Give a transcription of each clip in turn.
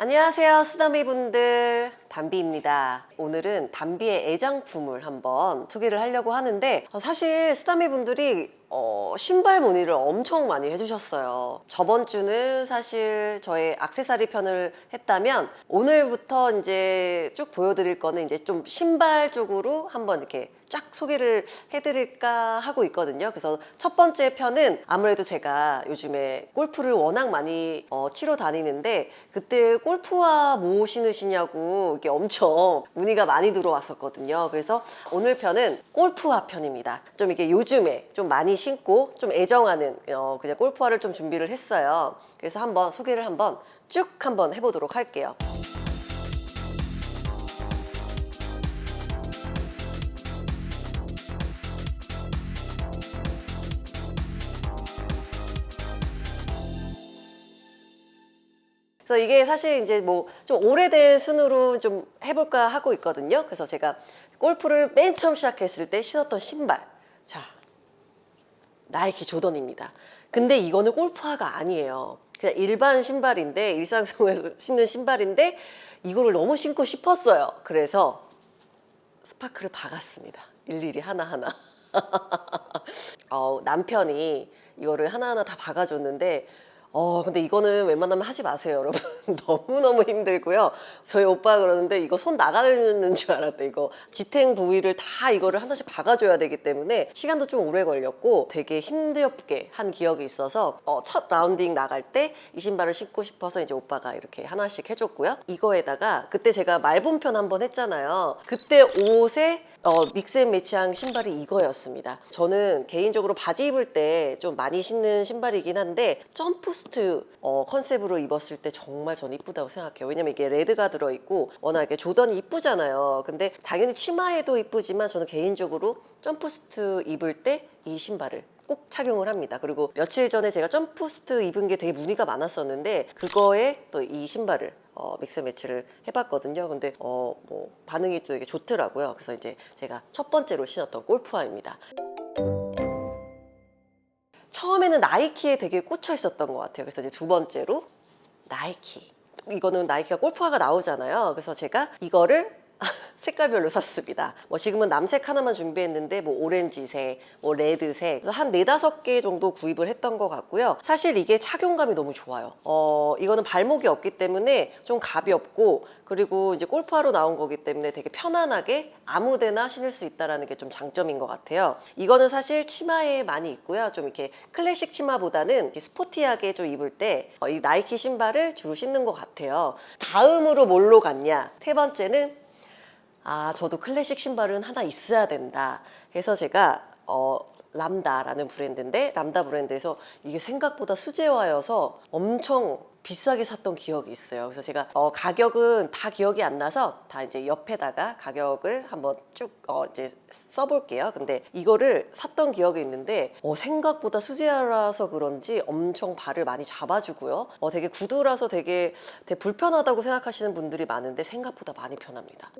안녕하세요 수다미 분들. 담비입니다. 오늘은 담비의 애장품을 한번 소개를 하려고 하는데 어, 사실 수다미 분들이 어, 신발 문의를 엄청 많이 해주셨어요 저번 주는 사실 저의 악세사리 편을 했다면 오늘부터 이제 쭉 보여드릴 거는 이제 좀 신발 쪽으로 한번 이렇게 쫙 소개를 해드릴까 하고 있거든요. 그래서 첫 번째 편은 아무래도 제가 요즘에 골프를 워낙 많이 어, 치러 다니는데 그때 골프화 뭐 신으시냐고 이렇게 엄청 문의가 많이 들어왔었거든요. 그래서 오늘 편은 골프화 편입니다. 좀 이게 요즘에 좀 많이 신고 좀 애정하는 어, 그냥 골프화를 좀 준비를 했어요. 그래서 한번 소개를 한번 쭉 한번 해보도록 할게요. 그래서 이게 사실 이제 뭐 좀 오래된 순으로 좀 해볼까 하고 있거든요. 그래서 제가 골프를 맨 처음 시작했을 때 신었던 신발. 자, 나이키 조던입니다. 근데 이거는 골프화가 아니에요. 그냥 일반 신발인데, 일상생활에서 신는 신발인데, 이거를 너무 신고 싶었어요. 그래서 스파크를 박았습니다. 일일이 하나하나. 어, 남편이 이거를 하나하나 다 박아줬는데 어 근데 이거는 웬만하면 하지 마세요 여러분. 너무너무 힘들고요. 저희 오빠가 그러는데 이거 손 나가는 줄 알았대 이거. 지탱 부위를 다 이거를 하나씩 박아줘야 되기 때문에 시간도 좀 오래 걸렸고 되게 힘들게 한 기억이 있어서 어, 첫 라운딩 나갈 때 이 신발을 신고 싶어서 이제 오빠가 이렇게 하나씩 해줬고요. 이거에다가 그때 제가 말본편 한번 했잖아요. 그때 옷에 어, 믹스앤매치한 신발이 이거였습니다. 저는 개인적으로 바지 입을 때 좀 많이 신는 신발이긴 한데 점프스트 어, 컨셉으로 입었을 때 정말 전 이쁘다고 생각해요. 왜냐면 이게 레드가 들어있고 워낙 이렇게 조던이 이쁘잖아요. 근데 당연히 치마에도 이쁘지만 저는 개인적으로 점프스트 입을 때 이 신발을 꼭 착용을 합니다. 그리고 며칠 전에 제가 점프스트 입은 게 되게 문의가 많았었는데 그거에 또 이 신발을 어, 믹스 매치를 해봤거든요. 근데 어, 뭐 반응이 또 되게 좋더라고요. 그래서 이제 제가 첫 번째로 신었던 골프화입니다. 처음에는 나이키에 되게 꽂혀 있었던 것 같아요. 그래서 이제 두 번째로 나이키. 이거는 나이키가 골프화가 나오잖아요. 그래서 제가 이거를 색깔별로 샀습니다. 뭐 지금은 남색 하나만 준비했는데 뭐 오렌지색, 뭐 레드색 그래서 한 네다섯 개 정도 구입을 했던 것 같고요. 사실 이게 착용감이 너무 좋아요. 어 이거는 발목이 없기 때문에 좀 가볍고 그리고 이제 골프화로 나온 거기 때문에 되게 편안하게 아무데나 신을 수 있다라는 게 좀 장점인 것 같아요. 이거는 사실 치마에 많이 있고요. 좀 이렇게 클래식 치마보다는 스포티하게 좀 입을 때 어, 이 나이키 신발을 주로 신는 것 같아요. 다음으로 뭘로 갔냐? 세 번째는 아, 저도 클래식 신발은 하나 있어야 된다. 해서 제가 어 람다라는 브랜드인데 람다 브랜드에서 이게 생각보다 수제화여서 엄청 비싸게 샀던 기억이 있어요. 그래서 제가 어 가격은 다 기억이 안 나서 다 이제 옆에다가 가격을 한번 쭉 어 이제 써볼게요. 근데 이거를 샀던 기억이 있는데 어 생각보다 수제화라서 그런지 엄청 발을 많이 잡아주고요. 어 되게 구두라서 되게 되게 불편하다고 생각하시는 분들이 많은데 생각보다 많이 편합니다.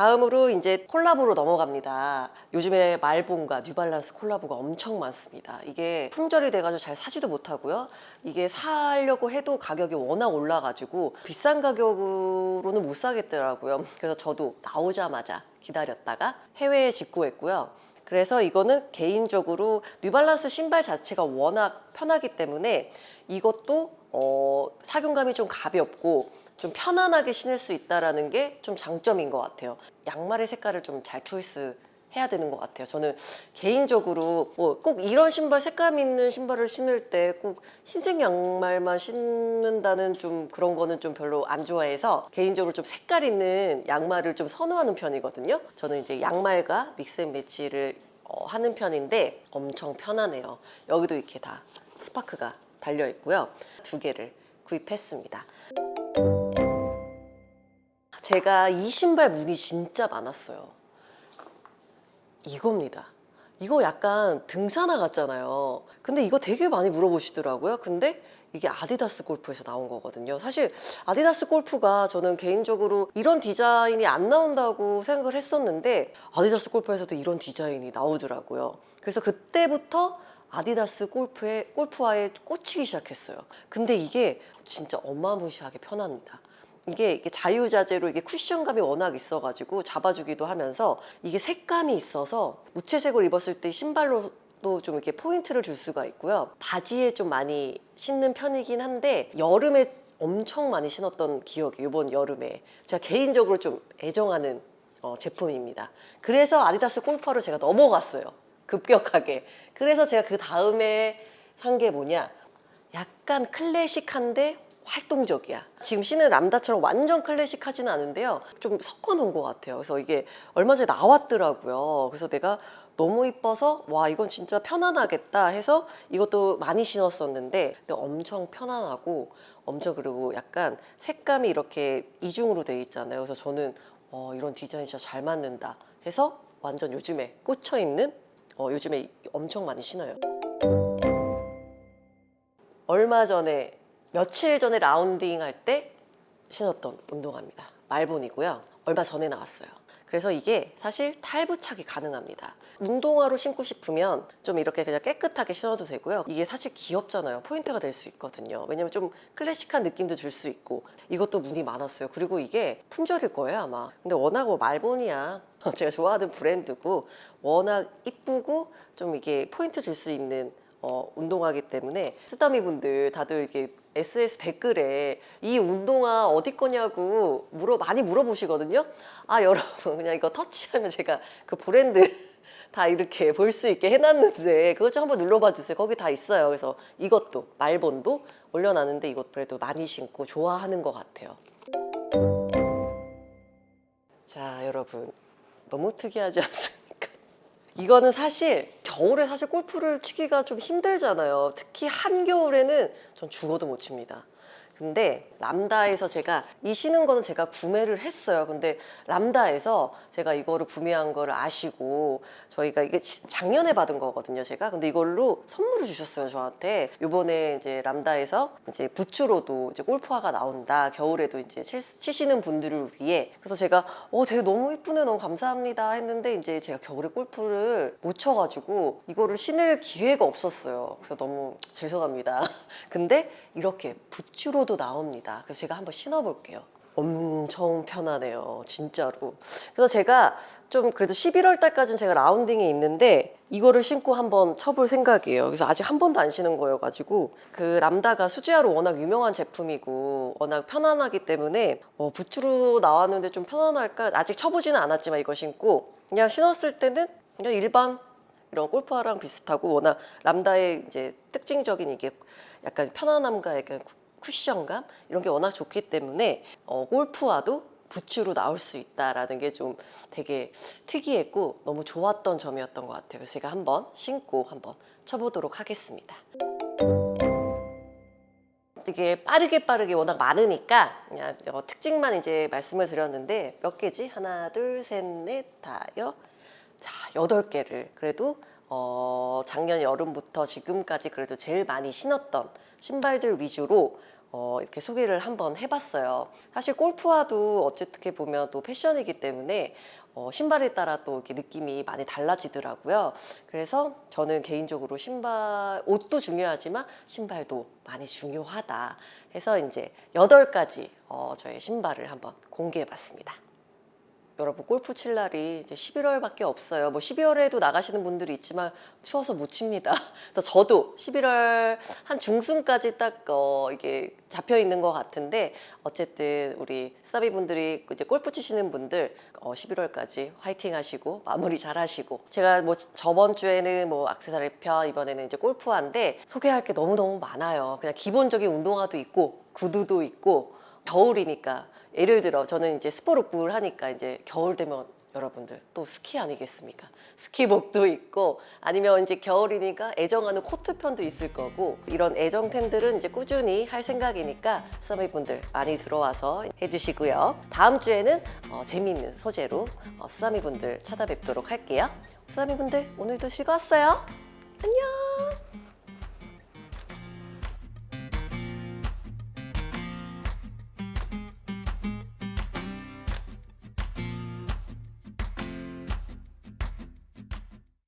다음으로 이제 콜라보로 넘어갑니다. 요즘에 말본과 뉴발란스 콜라보가 엄청 많습니다. 이게 품절이 돼가지고 잘 사지도 못하고요. 이게 사려고 해도 가격이 워낙 올라가지고 비싼 가격으로는 못 사겠더라고요. 그래서 저도 나오자마자 기다렸다가 해외에 직구했고요. 그래서 이거는 개인적으로 뉴발란스 신발 자체가 워낙 편하기 때문에 이것도 어, 착용감이 좀 가볍고 좀 편안하게 신을 수 있다라는 게 좀 장점인 것 같아요. 양말의 색깔을 좀 잘 초이스 해야 되는 것 같아요. 저는 개인적으로 뭐 꼭 이런 신발 색감 있는 신발을 신을 때 꼭 흰색 양말만 신는다는 좀 그런 거는 좀 별로 안 좋아해서 개인적으로 좀 색깔 있는 양말을 좀 선호하는 편이거든요. 저는 이제 양말과 믹스 앤 매치를 어, 하는 편인데 엄청 편하네요. 여기도 이렇게 다 스파크가 달려 있고요. 두 개를 구입했습니다. 제가 이 신발 문의 진짜 많았어요. 이겁니다. 이거 약간 등산화 같잖아요. 근데 이거 되게 많이 물어보시더라고요. 근데 이게 아디다스 골프에서 나온 거거든요. 사실 아디다스 골프가 저는 개인적으로 이런 디자인이 안 나온다고 생각을 했었는데 아디다스 골프에서도 이런 디자인이 나오더라고요. 그래서 그때부터 아디다스 골프에 골프화에 꽂히기 시작했어요. 근데 이게 진짜 어마무시하게 편합니다. 이게, 이게 자유자재로 이게 쿠션감이 워낙 있어가지고 잡아주기도 하면서 이게 색감이 있어서 무채색을 입었을 때 신발로 또좀 이렇게 포인트를 줄 수가 있고요. 바지에 좀 많이 신는 편이긴 한데 여름에 엄청 많이 신었던 기억이 이번 여름에 제가 개인적으로 좀 애정하는 어, 제품입니다. 그래서 아디다스 골퍼로 제가 넘어갔어요. 급격하게. 그래서 제가 그 다음에 산 게 뭐냐? 약간 클래식한데 활동적이야. 지금 신은 람다처럼 완전 클래식하지는 않은데요. 좀 섞어 놓은 것 같아요. 그래서 이게 얼마 전에 나왔더라고요. 그래서 내가 너무 이뻐서 와 이건 진짜 편안하겠다 해서 이것도 많이 신었었는데 근데 엄청 편안하고 엄청 그리고 약간 색감이 이렇게 이중으로 돼 있잖아요. 그래서 저는 어, 이런 디자인 진짜 잘 맞는다 해서 완전 요즘에 꽂혀 있는 어, 요즘에 엄청 많이 신어요. 얼마 전에 며칠 전에 라운딩 할 때 신었던 운동화입니다. 말본이고요. 얼마 전에 나왔어요. 그래서 이게 사실 탈부착이 가능합니다. 운동화로 신고 싶으면 좀 이렇게 그냥 깨끗하게 신어도 되고요. 이게 사실 귀엽잖아요. 포인트가 될 수 있거든요. 왜냐면 좀 클래식한 느낌도 줄 수 있고 이것도 문이 많았어요. 그리고 이게 품절일 거예요 아마. 근데 워낙 뭐 말본이야. 제가 좋아하는 브랜드고 워낙 이쁘고 좀 이게 포인트 줄 수 있는 어, 운동화기 때문에 쓰다미 분들 다들 이렇게 SS 댓글에 이 운동화 어디 거냐고 물어 많이 물어보시거든요. 아 여러분 그냥 이거 터치하면 제가 그 브랜드 다 이렇게 볼 수 있게 해놨는데 그것 좀 한번 눌러봐 주세요. 거기 다 있어요. 그래서 이것도 말본도 올려놨는데 이것 그래도 많이 신고 좋아하는 것 같아요. 자 여러분 너무 특이하지 않습니까? 이거는 사실 겨울에 사실 골프를 치기가 좀 힘들잖아요. 특히 한겨울에는 전 죽어도 못 칩니다. 근데 람다에서 제가 이 신은 거는 제가 구매를 했어요. 근데 람다에서 제가 이거를 구매한 거를 아시고 저희가 이게 지- 작년에 받은 거거든요. 제가 근데 이걸로 선물을 주셨어요. 저한테 요번에 이제 람다에서 이제 부츠로도 이제 골프화가 나온다. 겨울에도 이제 칠- 치시는 분들을 위해 그래서 제가 어 되게 너무 이쁘네 너무 감사합니다 했는데 이제 제가 겨울에 골프를 못 쳐 가지고 이거를 신을 기회가 없었어요. 그래서 너무 죄송합니다. 근데 이렇게 부츠로도 나옵니다. 그래서 제가 한번 신어볼게요. 엄청 편하네요. 진짜로. 그래서 제가 좀 그래도 11월 달까지는 제가 라운딩이 있는데 이거를 신고 한번 쳐볼 생각이에요. 그래서 아직 한 번도 안 신은 거여가지고 그 람다가 수제화로 워낙 유명한 제품이고 워낙 편안하기 때문에 어, 부츠로 나왔는데 좀 편안할까? 아직 쳐보지는 않았지만 이거 신고 그냥 신었을 때는 그냥 일반 이런 골프화랑 비슷하고 워낙 람다의 이제 특징적인 이게 약간 편안함과 약간 쿠- 쿠션감 이런 게 워낙 좋기 때문에 어, 골프화도 부츠로 나올 수 있다라는 게 좀 되게 특이했고 너무 좋았던 점이었던 것 같아요. 그래서 제가 한번 신고 한번 쳐보도록 하겠습니다. 되게 빠르게 빠르게 워낙 많으니까 그냥 어, 특징만 이제 말씀을 드렸는데 몇 개지? 하나, 둘, 셋, 넷, 다 여 자, 여덟 개를 그래도 어, 작년 여름부터 지금까지 그래도 제일 많이 신었던 신발들 위주로 어, 이렇게 소개를 한번 해봤어요. 사실 골프화도 어쨌든 보면 또 패션이기 때문에 어, 신발에 따라 또 이렇게 느낌이 많이 달라지더라고요. 그래서 저는 개인적으로 신발, 옷도 중요하지만 신발도 많이 중요하다 해서 이제 여덟 가지 어, 저의 신발을 한번 공개해 봤습니다. 여러분 골프 칠 날이 이제 11월밖에 없어요. 뭐 12월에도 나가시는 분들이 있지만 추워서 못 칩니다. 그래서 저도 11월 한 중순까지 딱 어, 이게 잡혀 있는 것 같은데 어쨌든 우리 스타비 분들이 이제 골프 치시는 분들 어, 11월까지 화이팅 하시고 마무리 잘 하시고 제가 뭐 저번 주에는 뭐 악세사리 편 이번에는 이제 골프화인데 소개할 게 너무 너무 많아요. 그냥 기본적인 운동화도 있고 구두도 있고 겨울이니까 예를 들어 저는 이제 스포르북을 하니까 이제 겨울 되면 여러분들 또 스키 아니겠습니까? 스키복도 있고 아니면 이제 겨울이니까 애정하는 코트편도 있을 거고 이런 애정템들은 이제 꾸준히 할 생각이니까 스타미 분들 많이 들어와서 해주시고요. 다음 주에는 어, 재미있는 소재로 어, 스타미 분들 찾아뵙도록 할게요. 스타미 분들 오늘도 즐거웠어요. 안녕.